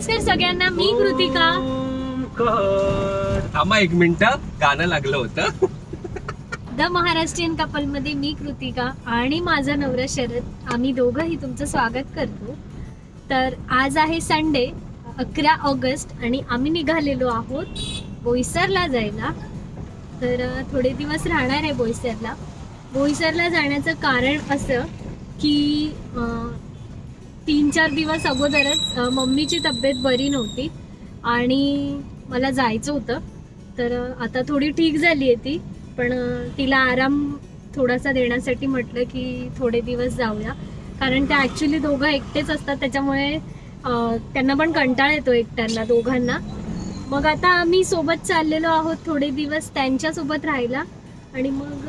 सगळ्यांना मी कृतिका. थांबा एक मिनिट. गाणं लागलं होतं. द महाराष्ट्रीयन कपलमध्ये मी कृतिका आणि माझा नवरा शरद. आम्ही दोघंही तुमचं स्वागत करतो. तर आज आहे संडे अकरा ऑगस्ट आणि आम्ही निघालेलो आहोत बोईसरला जायला. तर थोडे दिवस राहणार आहे बोईसरला. बोईसरला जाण्याचं कारण असं की तीन चार दिवस अगोदरच मम्मीची तब्येत बरी नव्हती आणि मला जायचं होतं. तर आता थोडी ठीक झाली आहे ती पण तिला आराम थोडासा देण्यासाठी म्हटलं की थोडे दिवस जाऊया. कारण त्या ॲक्च्युली दोघं एकटेच असतात त्याच्यामुळे त्यांना पण कंटाळा येतो एकट्यांना दोघांना. मग आता आम्ही सोबत चाललेलो आहोत थोडे दिवस त्यांच्यासोबत राहायला आणि मग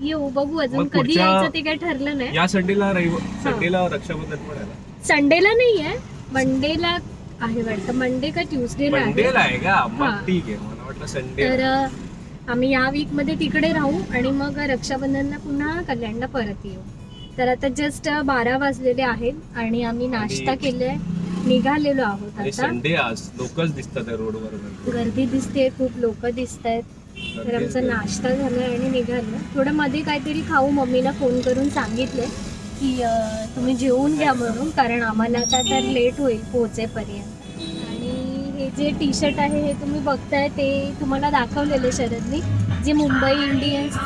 येऊ बघू अजून. मग कधी पुढच्या- यायचं ते काही ठरलं नाही. या संडेला रविवार संडेला रक्षाबंधन पण आहे ना? संडेला नाही आहे. मंडेला आहे वाटतं. मंडे का ट्युजडेला आहे? मंडेला आहे का? हा. मग ठीक आहे. मला वाटलं संडे तर अ, आम्ही या वीकमध्ये तिकडे राहू आणि मग रक्षाबंधनला पुन्हा कल्याणला परत येऊ. तर आता जस्ट बारा वाजलेले आहेत आणि आम्ही नाश्ता आणि- केलाय. निघालेलो आहोत आणि आता. संडे आज लोकच दिसतात रोडवर गर्दी दिसते खूप लोक दिसत आहेत तर आमचा नाश्ता झालाय आणि निघालो. थोडं मध्ये काहीतरी खाऊ मम्मीला फोन करून सांगितले की तुम्ही जेवून घ्या म्हणून कारण आम्हाला आता तर लेट होईल पोहोचेपर्यंत. आणि हे जे टी शर्ट आहे हे तुम्ही बघताय ते तुम्हाला दाखवलेलं शरदनी. जे मुंबई इंडियन्स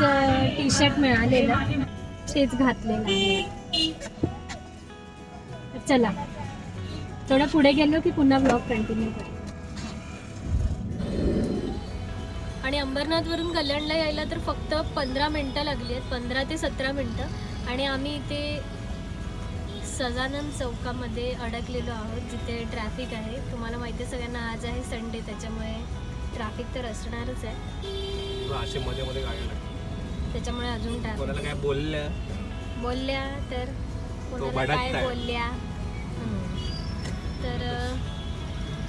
टी शर्ट मिळालेलं तेच घातलेलं आहे. चला. थोडं पुढे गेलो की पुन्हा ब्लॉग कंटिन्यू करू. आणि अंबरनाथवरून कल्याणला यायला तर फक्त पंधरा मिनटं लागली आहेत पंधरा ते सतरा मिनटं आणि आम्ही इथे सजानंद चौकामध्ये अडकलेलो आहोत जिथे ट्रॅफिक आहे तुम्हाला माहिती आहे सगळ्यांना आज आहे संडे त्याच्यामुळे ट्रॅफिक तर असणारच आहे. त्याच्यामुळे अजून ट्रॅफिक काय बोलल्या बोलल्या तर कोणाला काय. बोलल्या. तर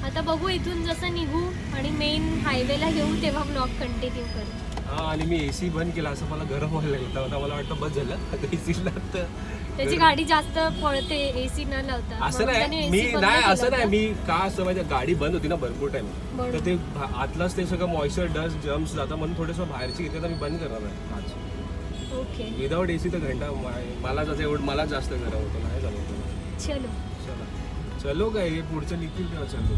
आता बघू इथून जसं निघू आणि मेन हायवेला येऊ तेव्हा ब्लॉग कंटिन्यू करू. हा आणि मी एसी बंद केला असं मला गरम व्हायला लागलं. आता मला वाटतं बस झालं. आता एसी त्याची गाडी जास्त पळते एसी न लावता. असं नाही. मी नाही असं नाही. होतं. मी का असं माझ्या गाडी बंद होती ना भरपूर टाइम. तर ते आतलाच ते सगळं मॉइश्चर डस्ट जम्स जातं. म्हणून थोडंसं बाहेरची घेते तर मी बंद करणार आहे आज ओके विदाऊट एसी तर घंटा मला जसं एवढं मला जास्त गरम होतं. नाही जमत. चलो. चला काय हे पुढचं निघतील तेव्हा चलो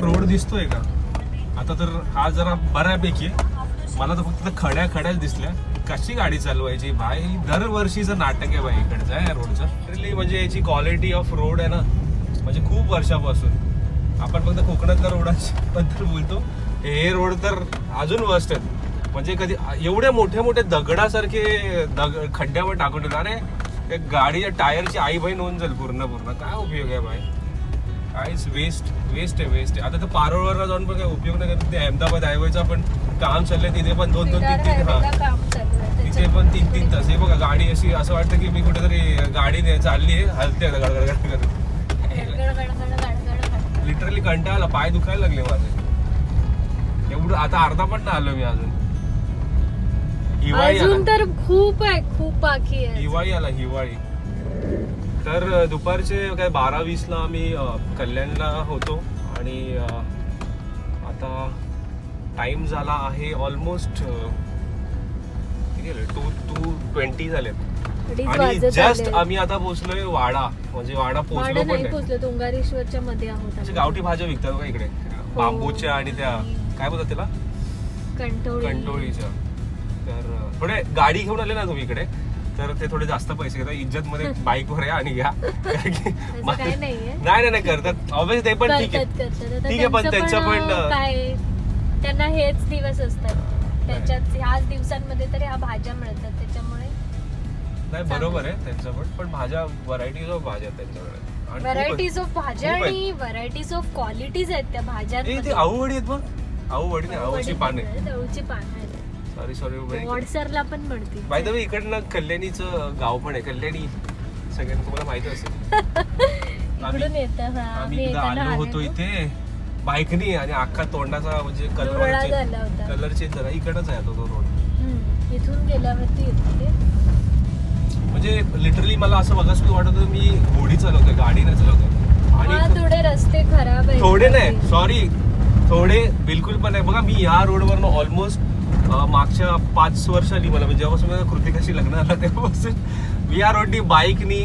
रोड दिसतोय का? आता तर हा जरा बऱ्यापैकी. मला तर फक्त खड्या खड्याच दिसल्या. कशी गाडी चालवायची? भाई दरवर्षीचं नाटक आहे भाई इकडचं आहे रोडचं. म्हणजे याची क्वालिटी ऑफ रोड आहे ना. म्हणजे खूप वर्षापासून. आपण फक्त कोकणातल्या रोडाबद्दल बोलतो. हे रोड तर अजून वर्स्ट आहेत. म्हणजे कधी एवढे मोठे मोठे दगडासारखे दग खड्ड्यावर टाकून ठेवलं. अरे गाडीच्या टायरची आई बहीण होऊन जाईल पूर्ण पूर्ण. काय उपयोग आहे भाई? काहीच वेस्ट वेस्ट आहे वेस्ट आहे. आता तर पारोळवरला जाऊन पण काय उपयोग नाही करत. ते अहमदाबाद हायवेचा पण काम चाललंय तिथे पण दोन दोन तीन तीन हा. तिथे पण तीन तीन तास. हे बघा गाडी अशी असं वाटतं की मी कुठेतरी गाडी चालली आहे हलते गडगड गडगड करत गडगड, गडगड, गडगड, गडगड. लिटरली कंटाळला पाय दुखायला लागले माझे. एवढं आता अर्धा पण नाही आलो मी अजून. हिवाळी अजून तर खूप आहे खूप बाकी आहे. हिवाळी आला हिवाळी. तर दुपारचे काय बारा वीसला आम्ही कल्याणला होतो. आणि आता टाइम झाला आहे ऑलमोस्ट झाले? टू टू ट्वेंटी झालेत. अडीच आणि जस्ट. आम्ही आता पोहोचलोय वाडा. म्हणजे वाडा पोहोचलो पण नाही पोहोचलो तुंगारेश्वरच्या मध्ये आहोत अशा आम्ही. गावठी भाज्या विकतात बघा इकडे? बांबूच्या आणि त्या काय बोलतात त्याला? कंटोळी. कंटोळीच्या. तर अ, थोडे गाडी घेऊन आले ना तुम्ही इकडे तर ते थोडे जास्त पैसे घेतात. इज्जत मध्ये बाईक वर या आणि घ्या. कारण की असं मा- काही नाहीये. नाही नाही नाही करतात. ऑब्विस ते पण ठीक आहे. करतात आता ठीक आहे, पण त्यांचं त्यांचं पण, अं, काय त्यांना हेच दिवस असतात. त्याच्यात ह्याच दिवसांमध्ये तरी ह्या भाज्या मिळतात. त्याच्यामुळे नाही बरोबर आहे त्यांचं पण पण भाज्या व्हरायटीज ऑफ भाज्या आहेत त्यांच्याकडे. आणि. व्हरायटीज ऑफ भाज्या खूप आहेत. आणि व्हरायटीज ऑफ क्वालिटीज आहेत त्या ए, ते आऊवडी आहेत बघ आऊवडी नाही आऊची पाने अळूची पानं आहेत. सॉरी सॉरी वॉटसरला पण म्हणते. बाय द वे इकडनं कल्याणीचं गाव पण आहे कल्याणी. सगळ्यांना तुम्हाला माहिती असेल. इकडून येतं आम्ही एकदा आलो होतो. इथे. बाईकनी आणि अख्खा तोंडाचा म्हणजे कलर डोळा झाला होता. कलर चेंज झाला. इकडच आहे तो रोड. इथून गेल्यावरती येते ते. म्हणजे लिटरली मला असं बघा सुद्धा वाटत होतं मी घोडी चालवतोय गाडी नाही चालवतोय आणि थोडे रस्ते खराब आहेत. थोडे नाही सॉरी थोडे बिलकुल पण नाही. बघा मी या रोडवरनं ऑलमोस्ट मागच्या पाच वर्षांनी मला म्हणजे जेव्हापासून मला कृतिकाशी लग्न झालं तेव्हापासून मी या रोडनी बाईकनी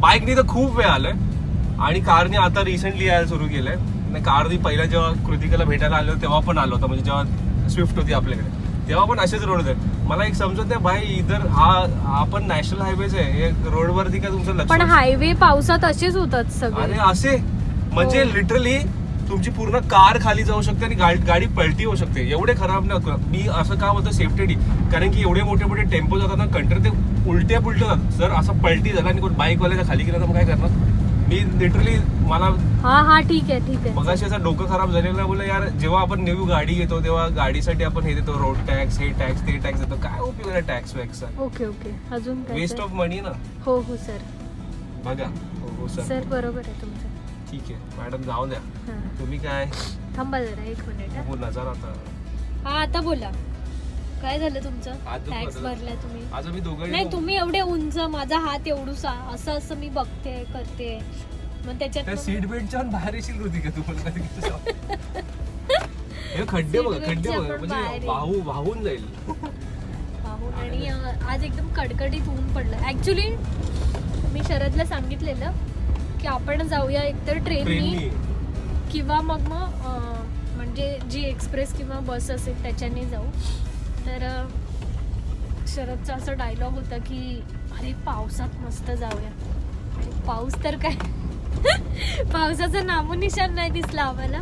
बाईकनी तर खूप वेळ आलोय. आणि कारने आता रिसेंटली यायला सुरू केलंय. नाही कारनी पहिला जेव्हा कृतिकाला भेटायला आलो तेव्हा पण आलो होता. म्हणजे जेव्हा स्विफ्ट होती आपल्याकडे तेव्हा पण असेच रोड होते. मला एक समजत नाही भाई इधर हा हा पण नॅशनल हायवेज आहे. हे रोडवरती काय तुमचं लक्ष पण हायवे पावसात असेच होतात सगळे. अरे असे? म्हणजे हो. लिटरली तुमची पूर्ण कार खाली जाऊ शकते आणि गाडी गाडी पलटी होऊ शकते. एवढे खराब नाही होत. मी असं का म्हणतो सेफ्टी कारण की एवढे मोठे मोठे टेम्पो जातात ना कंट्री ते उलट्या पुलट्या जातात. जर असं पलटी झाला आणि कोण बाईक वाल्याचा खाली गेला तर मग काय करणार? मी लिटरली मला हा हा ठीक आहे ठीक आहे. मगाशी असं डोकं खराब झालेलं बोल यार जेव्हा आपण न्यू गाडी घेतो तेव्हा गाडीसाठी आपण हे देतो रोड टॅक्स हे टॅक्स ते टॅक्स देतो. काय उपयोग आहे टॅक्स वॅक्सचा ओके ओके. अजून काय वेस्ट? ऑफ मनी ना? हो हो सर बघा. हो हो सर सर बरोबर आहे तुमचं. ठीक आहे. मॅडम जाऊ द्या. हा. तुम्ही काय? थांबा जरा एक मिनिट हा. हो नजर आता. हा आता बोला. काय झालं तुमचं? टॅक्स बदल. भरला. तुम्ही. आज मी दोघं नाही तुम्ही एवढे उंच माझा हात एवढूसा असं असं मी बघते करते. मग त्याच्यात सीट बेल्टच्या बाहेर येशील होती का तुम्हाला? हे खड्डे बघा खड्डे बघा. म्हणजे. वाहू वाहून जाईल. आणि आज एकदम कडकडीत ऊन पडलं. ऍक्च्युली मी शरदला सांगितलेलं की आपण जाऊया एकतर ट्रेननी किंवा मग मग म्हणजे जी एक्सप्रेस किंवा बस असेल त्याच्याने जाऊ. तर शरदचा असा डायलॉग होता की अरे पावसात मस्त जाऊया. पाऊस तर काय? पावसाचं नामोनिशान नाही दिसला आम्हाला.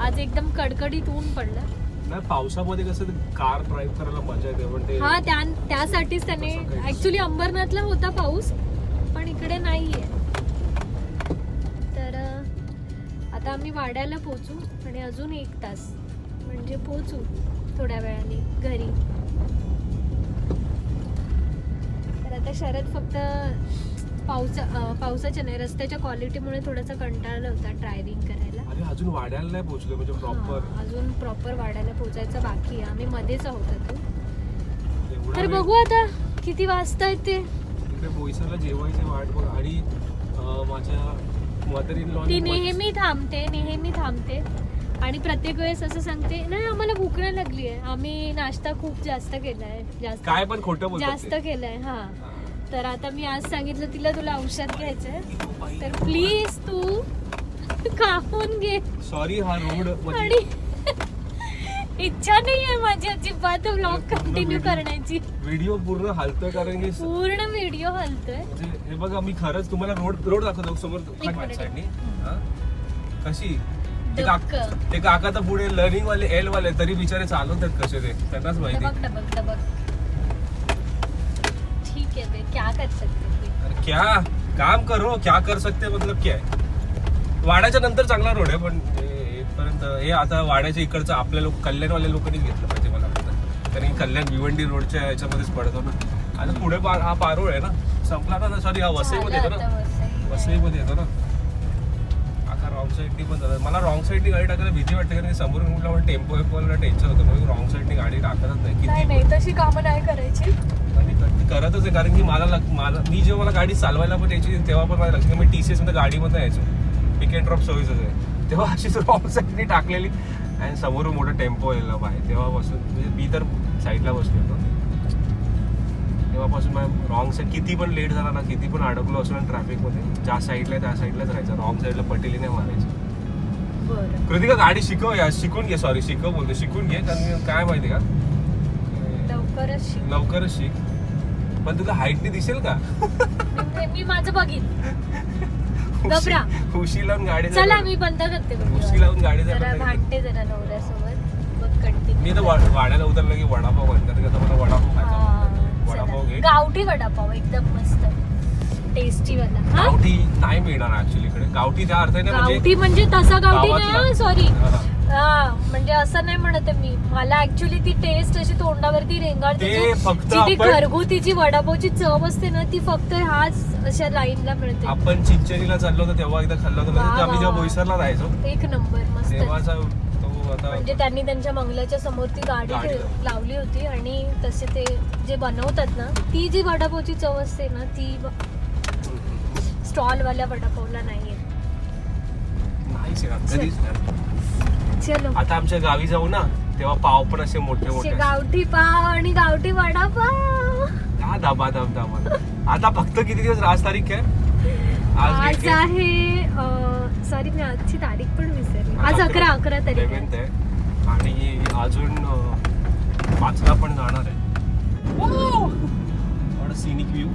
आज एकदम कडकडीत ऊन पडलं. नाही पावसामध्ये कसं कार ड्राईव्ह करायला मजा येते पण ते हा त्या त्यासाठीच त्याने. ऍक्च्युली अंबरनाथला होता पाऊस पण इकडे नाहीये. तर आता आम्ही वाड्याला पोचू आणि अजून एक तास म्हणजे पोचू थोड्या वेळाने घरी. तर आता शरद फक्त पावसा पावसाच्या नाही रस्त्याच्या क्वालिटीमुळे थोडासा कंटाळला होता ड्रायव्हिंग करायला. अजून वाड्याला नाही पोहोचले म्हणजे प्रॉपर अजून प्रॉपर वाड्याला पोचायचं बाकी आहे. आम्ही मध्येच आहोत अजून तर बघू आता किती वाजता ते बोईसरला जेवायची वाट बघ. आणि माझ्या मदर इन लॉ ती नेहमी थांबते नेहमी थांबते. आणि प्रत्येक वेळेस असं सांगते नाही आम्हाला भूक नाही लागली आहे आम्ही नाश्ता खूप जास्त केलाय जास्त काय पण खोटं बोलतात जास्त. केलाय हा. तर आता मी आज सांगितलं तिला तुला औषध घ्यायचंय तर प्लीज तू कापून घे सॉरी हा रोड म्हणजे आणि इच्छा नाही आहे माझी अजिबात ब्लॉग कंटिन्यू करण्याची व्हिडिओ पूर्ण हालतोय कारण की स- पूर्ण व्हिडिओ हलतोय म्हणजे हे बघा मी खरंच तुम्हाला रोड रोड दाखवतो समोर एक मिनिट. साईडनी हा? कशी ते काक-. ते काका तर पुढे लर्निंग वाले एल वाले तरी बिचारे चालवतात कसे ते? त्यांनाच माहिती डबक डबक डबक. ठीक है बे क्या कर सकते थे अरे क्या? काम करो. क्या कर सकते? मतलब क्या आहे? वाड्याच्या नंतर चांगला रोड आहे पण इथपर्यंत हे आता वाड्याच्या इकडचं आपल्या लोक कल्याणवाल्या लोकांनीच घेतलं पाहिजे मला वाटतं. कारण की कल्याण भिवंडी रोडच्या याच्यामध्येच पडतो ना. आता पुढे पार हा पारोळ आहे ना. संपला ना सॉरी हा वसईमध्ये येतो ना. वसईमध्ये येतो ना. रॉंग साईडनी पण जातात मला रॉंग साईडनी गाडी टाकायला भीती वाटते कारण समोरून कुठला पण टेम्पो वेम्पोला टेन्शन होतं. म्हणून रॉंग साईडनी गाडी टाकतच नाही. नाही किती नाही तशी कामं नाही करायची. आणि करतच आहे कारण की मला लग- मला मी जेव्हा मला गाडी चालवायला पण यायची तेव्हा पण माझ्या लक्षात मी टी सी एसमध्ये गाडीमध्ये यायचो. पिक अँड ड्रॉप सर्व्हिसेस आहे. तेव्हा अशीच रॉंग साईडनी टाकलेली. आणि समोरून मोठा टेम्पो यायला बाहेर तेव्हापासून म्हणजे मी तर साईडला बसलो होतो. तेव्हापासून रॉंग साईड किती पण लेट झाला ना किती पण अडकलो असलो ना ट्रॅफिकमध्ये ज्या साईडला त्या साईडलाच राहायचं रॉंग साईडला पटेली नाही मारायची कृतिका गाडी शिकव या शिकून घे सॉरी शिकव बोलतो शिकून घे कारण काय माहिती का लवकरच शिक लवकरच शिक पण तुला हाईटने दिसेल का मी- माझं बघीन. उशी- उशी लावून गाडी चला. मी बंद करते उशी video. लावून गाडी जरा. भांडते जरा नवऱ्यासोबत मग मी तर वाड्याला उतरलं की वडापाव म्हणतात का मला वडापाव खायचा. वडापाव घे. गावठी वडापाव एकदम मस्त. टेस्टी वाला. हा? गावठी नाही मिळणार ऍक्च्युली इकडे. गावठी त्या अर्थाने म्हणजे गावठी म्हणजे तसा गावठी गावातला. नाही सॉरी हा. हा म्हणजे असं नाही म्हणत आहे मी. मला ऍक्च्युली ती टेस्ट अशी तोंडावरती रेंगाळते ते जी- फक्त जी ती आपण- घरगुती जी वडापावची चव असते ना ती फक्त ह्याच अशा लाईनला मिळते. आपण चिंचणीला चाललो होतो तेव्हा एकदा खाल्लं होतं वा, म्हणजे आम्ही जेव्हा वा. बोईसरला राहायचो. एक नंबर मस्त. तेव्हाचा म्हणजे त्यांनी त्यांच्या बंगल्याच्या समोर ती गाडी ठेव- लावली. होती आणि तसे ते जे बनवतात ना ती जी वडापावची चव असते ना ती स्टॉल वाल्या वडापावला नाहीये नाहीच आहे ना, कधीच नाही. चलो. आता आमच्या गावी जाऊ ना तेव्हा पाव पण असे मोठे असे मोठे गावठी पाव आणि गावठी वडापाव. हा दाबा दाब दाबा आता फक्त किती दिवस आज तारीख आहे? आज? आहे सॉरी मी आजची तारीख पण विसरली. आज अकरा. अकरा तारीख आहे. 11th आहे. आणि अजून पाचला पण जाणार आहे. सिनिक व्ह्यू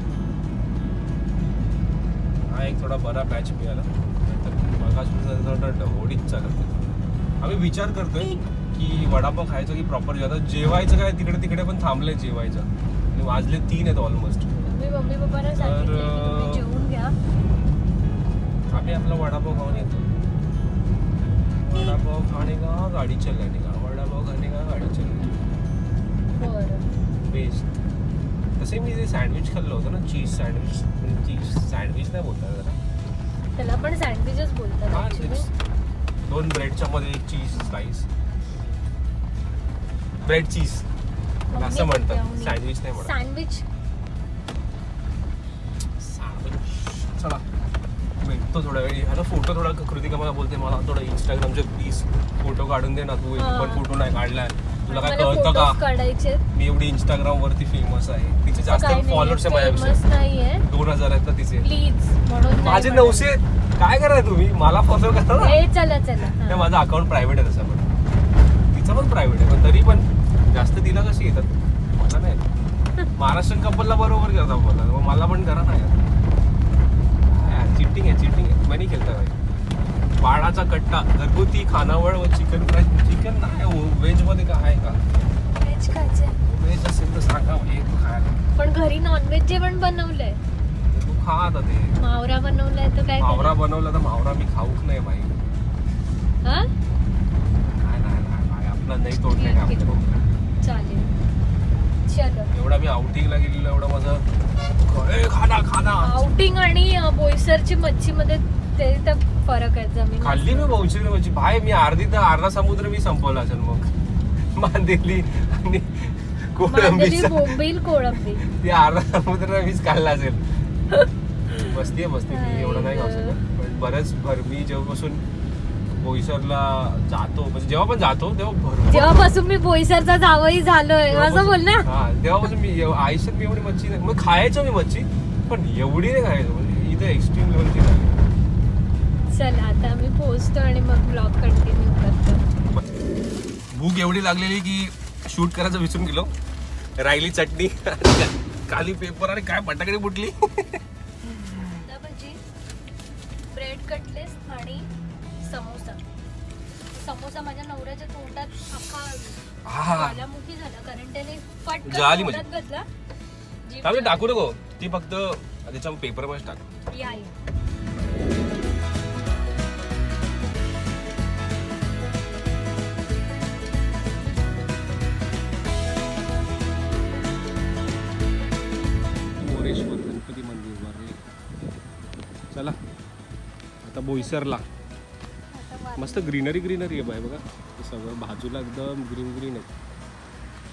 हा एक थोडा बरा पॅच मिळाला. होडीच चालत आम्ही विचार करतोय की वडापाव खायचं की प्रॉपर आता जेवायचं काय? तिकडे तिकडे पण थांबलंय जेवायचं. आणि वाजले तीन आहेत ऑलमोस्ट तर- आम्ही आपला वडापाव खाऊन येतो. वडापाव खाणे का गाडी चलाने का वडापाव खाणे का गाडी चलाने बेस्ट तसे मी जे सँडविच खाल्लं होतं ना चीज सँडविच चीज सँडविच नाही बोलतात जरा. त्याला पण सँडविचच बोलतात. दोन ब्रेडच्या मध्ये एक चीज स्लाइस ब्रेड चीज असं म्हणतात. सँडविच नाही म्हणत. सँडविच सँडविच भेटतो थोड्या वेळी आता फोटो थोडा कृतिका मला बोलते मला थोडं इंस्टाग्रामचे प्लीज फोटो काढून दे ना तू एक. पण फोटो नाही काढलाय. तुला काय कळतं का? मी एवढी इंस्टाग्राम वरती फेमस आहे. तिचे जास्त फॉलोअर्स आहे माझ्यापेक्षा. दोन हजार आहेत ना तिचे. प्लीज नाही माझे. नऊशे. काय कराय तुम्ही? मला फॉलो करा ना. नाही. माझं अकाउंट प्रायव्हेट आहे तसं पण. तिचं पण प्रायव्हेट आहे पण तरी पण जास्त तिला कशी येतात? मला नाही. येत. महाराष्ट्रीयन कपलला बरोबर करता मला मला पण करा ना यार. चिटिंग आहे चिटिंग आहे. नाही खेळता भाई बाळाचा कट्टा घरगुती खानावळ व चिकन फ्राय चिकन नाही व्हेजमध्ये काय आहे का? व्हेज खायचे व्हेज असेल तर सांगा एक खायला पण घरी नॉनव्हेज जेवण बनवलंय. तू खा आता ते. मावरा बनवलाय तर काय मावरा? बनवला तर मावरा मी खाऊक नाही भाई हा? नाही नाही नाही आपलं नाही तोडले का चालेल. चलो एवढा मी आउटिंगला गेलेलो एवढं माझं खाना खाना. आउटिंग आणि बोईसरची मच्छी मध्ये ते तर फरक आहे जमीन खाल्ली मी बहुची म्हणजे भाई मी अर्धी तर अर्धा समुद्र मी संपवला असेल मग. मांदेली आणि कोळंबी बोंबील कोळंबी. ती अर्धा समुद्र मीच खाल्ला असेल. बसतीये बसती मी एवढं नाही खाऊ शकत. पण बरंच भर मी जेव्हापासून बोईसरला जातो. म्हणजे जेव्हा पण जातो तेव्हा भरपूर जेव्हापासून मी बोईसरचा जावई झालोय. असं बोल ना. हा तेव्हापासून मी एव- आयुष्यात मी एवढी मच्छी नाही. मग खायचो मी मच्छी पण एवढी नाही खायचो. म्हणजे इथे एक्स्ट्रीम लेवलची झाली. चल आता आम्ही पोहोचतो आणि मग ब्लॉग कंटिन्यू करतो. भूक एवढी लागलेली की शूट करायचं विसरून गेलो. राहिली चटणी खाली पेपर आणि काय बटाकडे फुटली ब्रेड कटलेस आणि समोसा समोसा माझ्या नवऱ्याच्या तोंडात हा. अख्खा ज्वालामुखी झाला कारण त्याने पटकन तोंडात म्हणजे. घातला जीभ त्यामुळे टाकू. नको ती फक्त त्याच्या पेपरमध्ये टाक. मोरेश्वर गणपती मंदिर चला आता बोईसरला मस्त ग्रीनरी ग्रीनरी आहे बाय बघा. हे सगळं बाजूला एकदम ग्रीन ग्रीन आहे.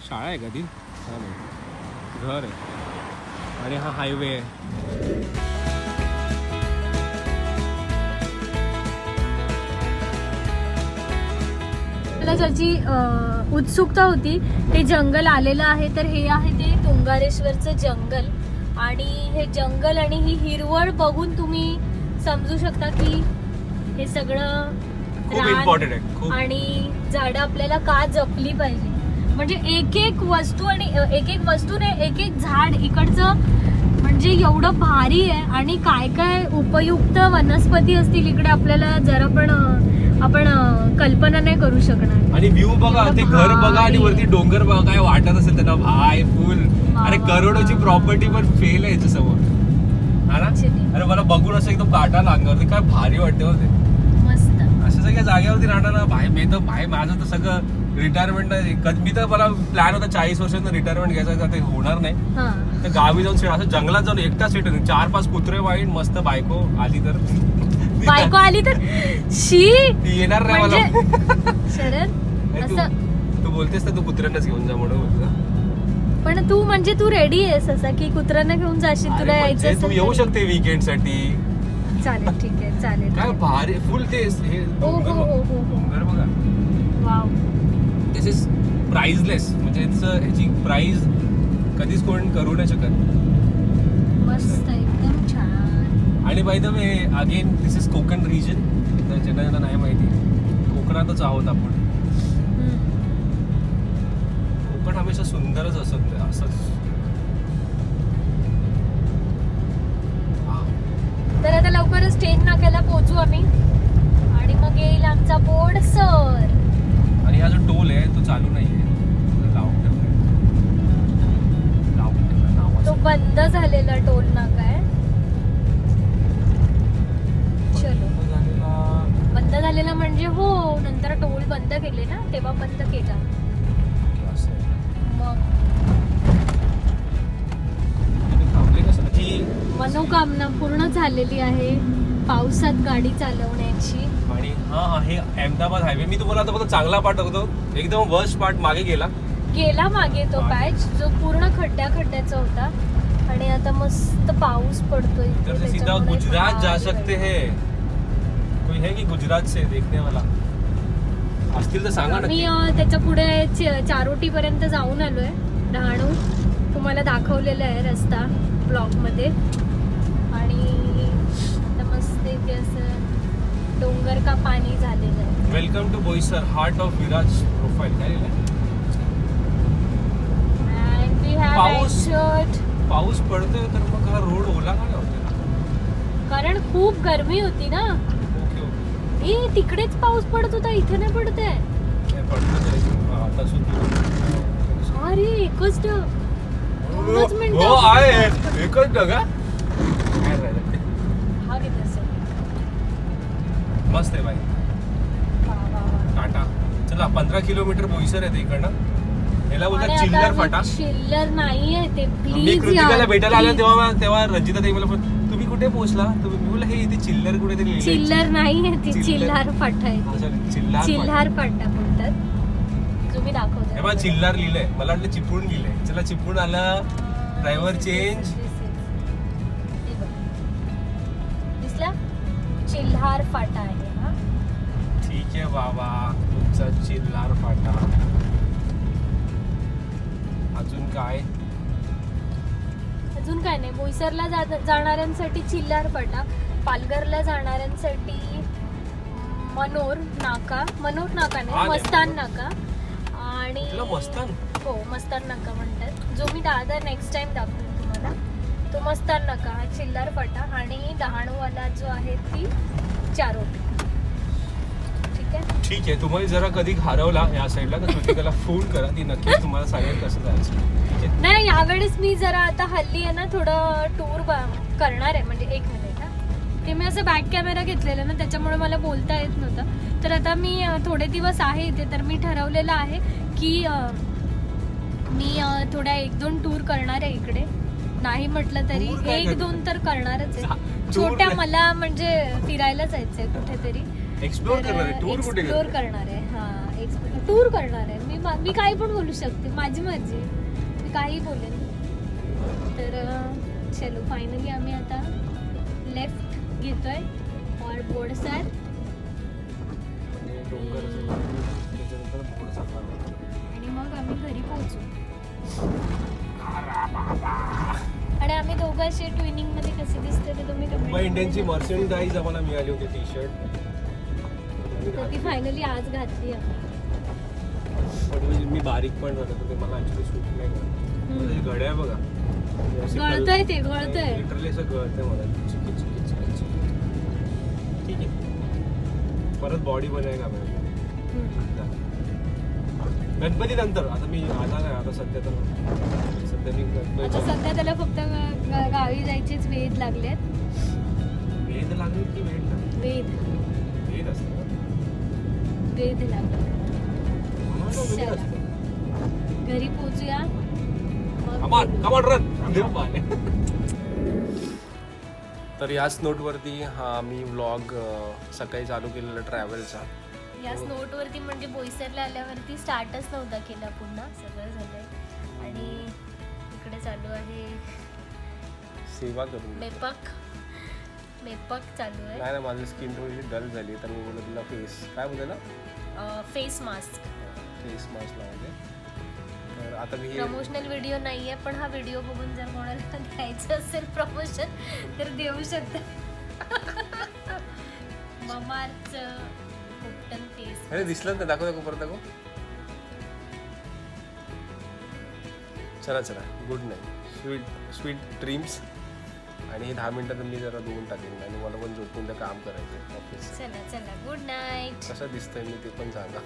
शाळा आहे का ती? हा नाही घर आहे. आणि हा हायवे आहे. मला ज्याची उत्सुकता होती ते जंगल आलेलं आहे तर हे आहे ते तुंगारेश्वरचं जंगल. आणि हे जंगल आणि ही हिरवळ बघून तुम्ही समजू शकता की हे सगळं खूप इम्पॉर्टंट आहे खूप. आणि झाडं आपल्याला का जपली पाहिजे? म्हणजे एक एक वस्तू आणि एक एक वस्तू नाही एक एक झाड इकडचं म्हणजे एवढं भारी आहे आणि काय काय उपयुक्त वनस्पती असतील इकडे आपल्याला जरा पण आपण कल्पना नाही करू शकणार. आणि व्ह्यू बघा ते घर बघा आणि. वरती डोंगर बघा काय वाटत असेल त्यांना भाय फुल. अरे करोडोची. प्रॉपर्टी पण फेल आहे याच्या समोर हा ना? Actually. अरे मला बघून असं एकदम काटा अंगावरती काय भारी वाटते हो ते. मस्त असं सगळ्या जागेवरती राहणार ना भाई मी तर भाई माझं तर सगळं रिटायरमेंट मी तर मला प्लॅन होता चाळीस वर्षांना रिटायरमेंट घ्यायचं तर ते होणार नाही. तर गावी जाऊन सेट असं जंगलात जाऊन एकटा सेट चार पाच कुत्रे वाईन मस्त बायको आली तर. बायको आली तर? शी! ती येणार नाही मला. म्हणजे शरद तू तू बोलतेस ना तू कुत्र्यांनाच घेऊन जा म्हणून. पण तू म्हणजे तू रेडी आहेस असं की कुत्र्यांना घेऊन जाशील तुला यायचं म्हणजे तू असेल येऊ तर. शकते weekend साठी. चालेल ठीक आहे चालेल. काय भारी फुल ते हे हो हो हो. हो हो. डोंगर बघा. वाव. दिस इज प्राइसलेस म्हणजे याचं- ह्याची प्राइस कधीच कोण करू नाही शकत. मस्त एकदम छान. आणि by the way again this is Konkan region तर ज्यांना ज्यांना नाही माहिती कोकणातच आहोत आपण. हम्म. कोकण हमेशा सुंदरच असत असंच तर आता लवकरच स्टेज नाक्याला पोहोचू आम्ही. आणि मग येईल आमचा बोर्ड सर आणि हा जो टोल आहे तो चालू नाहीये तो लावून ठेवलाय लावून ठेवलाय तो नावाचं बंद झालेला टोल नाका आहे. चलो. बंद झालेला म्हणजे हो नंतर टोल बंद केले ना तेव्हा बंद केला. मनोकामना पूर्ण झालेली आहे पावसात गाडी चालवण्याची. आणि हा आहे अहमदाबाद हायवे मी तुम्हाला आता फक्त चांगला पाठवतो एकदम वर्स्ट पार्ट मागे गेला. गेला मागे तो. पॅच जो पूर्ण खड्ड्या खड्ड्याचा होता. आणि आता मस्त पाऊस पडतोय इथे, इधर से सीधा त्याच्यामुळे गुजरात जा भारी सकते. हैं. कोई है की गुजरात से देखने वाला असतील तर सांगा मी नक्की. अं, त्याच्या पुढे चारोटी पर्यंत जाऊन आलोय. डहाणू तुम्हाला दाखवलेला आहे रस्ता ब्लॉगमध्ये इथे असं डोंगर का पाणी झालेलं आहे. Welcome to Boisar heart of Viraj profile काय? अँड वी हॅव पाऊस. शर्ट पाऊस पडतोय तर मग हा रोड ओला का नाही कारण खूप गरमी होती ना. Okay okay. ए तिकडेच पाऊस पडत होता इथे नाही पडत आहे. नाही पडलं तरी हा, आता सुद्धा अरे एकच ढग दोनच मिनिटं. हो आहे. एकच ढगा काय मस्त आहे वा. टाटा. चला पंधरा किलोमीटर बोईसर आहे ते इकडनं. याला बोलतात चिल्लर फाटा चिल्लर नाहीये ते. मी कृतिकाला भेटायला आलो तेव्हा तेव्हा रंजिता ताई मला तुम्ही कुठे पोहोचला? तुम्ही मी बोलला हे इथे चिल्लर कुठे तरी. चिल्लर नाहीये ती चिल्लर. फाटा आहे चिल्लार फाटा. बोलतात. हे दाखवते चिल्लार लिहिलंय. मला वाटलं चिपळूण लिहिलंय. चला चिपळूण आलं. हे बघ. दिसला? चिल्हार फाटा आहे. आहे बाबा तुमचा चिल्लार फाटा. अजून काय? अजून काय नाही. बोईसरला जा- जाणाऱ्यांसाठी चिल्हार फाटा. पालघरला जाणाऱ्यांसाठी मनोर नाका. मनोर नाका हा, नाही नाही, मस्तान मनोर. नाका. आणि तुला मस्तान? हो मस्तान नाका म्हणतात. जो मी दादा नेक्स्ट टाइम दाखवेन तुम्हाला. तो मस्तान नाका हा चिल्लार फाटा. आणि डहाणूवाला जो आहे ती चारोटी ठीक आहे तुम्हाला जरा कधी हरवला या साईडला तर कृतिकाला फोन करा ती नक्कीच तुम्हाला सांगेल कसं जायचं. ठीक आहे? नाही यावेळेस मी जरा आता हल्ली आहे ना थोडं टूर करणार आहे म्हणजे एक मिनिट हा. ते मी असं बॅक कॅमेरा घेतलेला ना त्याच्यामुळे मला बोलता येत नव्हतं. तर आता मी अं, थोडे दिवस आहे इथे तर मी ठरवलेलं आहे की अं, मी अं, थोड्या एक दोन टूर करणार आहे इकडे. नाही म्हटलं तरी काय एक करते? दोन तर करणारच आहे. tour छोट्या नाही. मला म्हणजे फिरायला जायचंय कुठेतरी. एक्सप्लोर करणार आहे टूर कुठे एक्सप्लोर करणार आहे? हा एक्सप्लोर टूर करणार आहे मी मा- मी काही पण बोलू शकते माझी मर्जी. मी काही बोलेन तर अं, चलो फायनली आम्ही आता लेफ्ट घेतोय और बोर्डसर डोंगर असेल, त्याच्यानंतर पुढे चालणार. आणि मग आम्ही घरी पोहोचू आणि आम्ही दोघं असे ट्विनिंगमध्ये कसे दिसते ते तुम्ही comment इंडियनची मर्चंडाईज आम्हाला मिळाली होती टी शर्ट तर ती फायनली आज घातली म्हणजे मी बारीक पण झालं तर ते मला ऍक्च्युली सूट नाही करत हम्म. म्हणजे घड्या बघा. म्हणजे गळतंय ते, गळतंय. असं मला. चिकी चिकी चिकी चिकी ठीक आहे. परत बॉडी बनाय का. गणपती नंतर. आता मी आला नाही आता सध्या तर सध्या मी आता सध्या त्याला फक्त गावी जायचेच वेध लागलेत. वेळ. घरी पोहोचूया. तर याच नोटवरती हा मी व्लॉग सकाळी चालू केलेला ट्रॅव्हलचा याच नोटवरती म्हणजे बोईसरला आल्यावरती स्टार्टच नव्हता केला पुन्हा सगळं झालंय. आणि इकडे चालू आहे. सेवा करून मेपक. मेपक चालू आहे. नाही ना माझी स्किन थोडीशी डल झाली तर मी बोललो तुला फेस काय बोलते ना? फेस मास्क फेस मास्क लावते तर आता मी हे प्रमोशनल व्हिडिओ नाहीये पण हा व्हिडिओ बघून जर कोणाला द्यायचं असेल प्रमोशन तर देऊ शकता. ममारचं उपटन फेस अरे दिसलं ना दाखव दाखव परत दाखव. चला चला. Good night sweet sweet dreams आणि दहा मिनिटात मी जरा धुवून टाकेन आणि मला पण झोपून काम करायचं ऑफिस चला चला. गुड नाईट कसं दिसतंय मी ते पण सांगा.